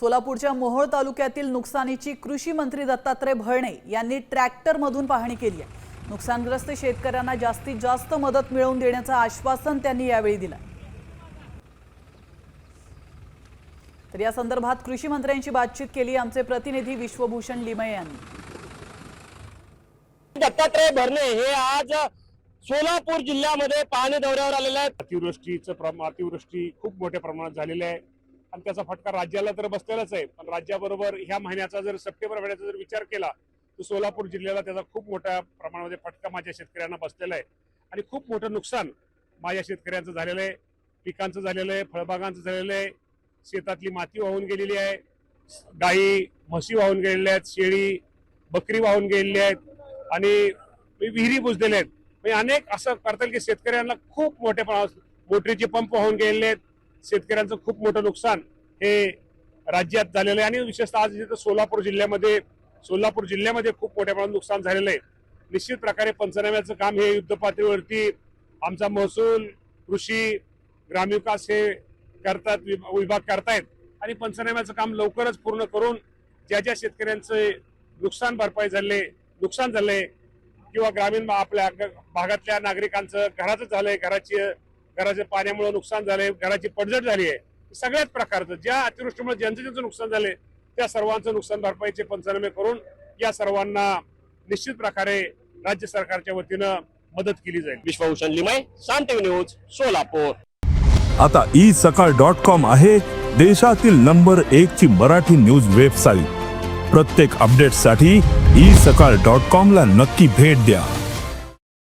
सोलापूरच्या मोहोळ तालुक्यातील नुकसानीची कृषी मंत्री दत्तात्रय भरणे यांनी ट्रॅक्टरमधून पाहणी केली आहे. नुकसानग्रस्त शेतकऱ्यांना जास्तीत जास्त मदत मिळवून देण्याचं आश्वासन त्यांनी यावेळी दिलं. तर या संदर्भात कृषी मंत्र्यांशी बातचीत केली आमचे प्रतिनिधी विश्वभूषण लिमये यांनी. दत्तात्रय भरणे हे आज सोलापूर जिल्ह्यामध्ये पाहणी दौऱ्यावर आलेले आहेत. अतिवृष्टीचं प्रमाण अतिवृष्टी खूप मोठ्या प्रमाणात झालेली आहे. आणि त्याचा फटका राज्याला तर बसलेलाच आहे. पण राज्याबरोबर ह्या महिन्याचा जर सप्टेंबर महिन्याचा जर विचार केला तर सोलापूर जिल्ह्याला त्याचा खूप मोठ्या प्रमाणामध्ये फटका माझ्या शेतकऱ्यांना बसलेला आहे. आणि खूप मोठं नुकसान माझ्या शेतकऱ्यांचं झालेलं आहे. पिकांचं झालेलं आहे फळबागांचं झालेलं आहे. शेतातली माती वाहून गेलेली आहे. गाई म्हशी वाहून गेलेल्या आहेत शेळी बकरी वाहून गेलेली आहेत. आणि विहिरी बुजलेल्या आहेत. म्हणजे अनेक असं करता येईल की शेतकऱ्यांना खूप मोठ्या प्रमाणात मोटरीचे पंप वाहून गेलेले आहेत. शेतकऱ्यांचं खूप मोठं नुकसान हे राज्यात झालेलं आहे. आणि विशेषतः आज इथं सोलापूर जिल्ह्यामध्ये सोलापूर जिल्ह्यामध्ये खूप मोठ्या प्रमाणात नुकसान झालेलं आहे. निश्चित प्रकारे पंचनाम्याचं काम हे युद्ध पातळीवरती आमचा महसूल कृषी ग्रामविकास हे करतात विभाग करतायत. आणि पंचनाम्याचं काम लवकरच पूर्ण करून ज्या ज्या शेतकऱ्यांचे नुकसान भरपाई झाले नुकसान झालंय किंवा ग्रामीण भा- आपल्या भागातल्या नागरिकांचं घराचं झालंय घराची घराच्या पाण्यामुळे नुकसान झालंय घराची पडझड झाली आहे. सगळ्याच प्रकारचं ज्या अतिवृष्टीमुळे ज्यांचं ज्यांचं नुकसान झालंय त्या सर्वांचं नुकसान भरपाईचे पंचनामे करून या सर्वांना निश्चित प्रकारे राज्य सरकारच्या वतीनं मदत केली जाईल. Vishwabhushan Limaye TV news Solapur. आता ई सकाळ डॉट कॉम आहे देशातील नंबर एक ची मराठी न्यूज वेबसाईट. प्रत्येक अपडेटसाठी ई सकाळ डॉट कॉम ला नक्की भेट द्या.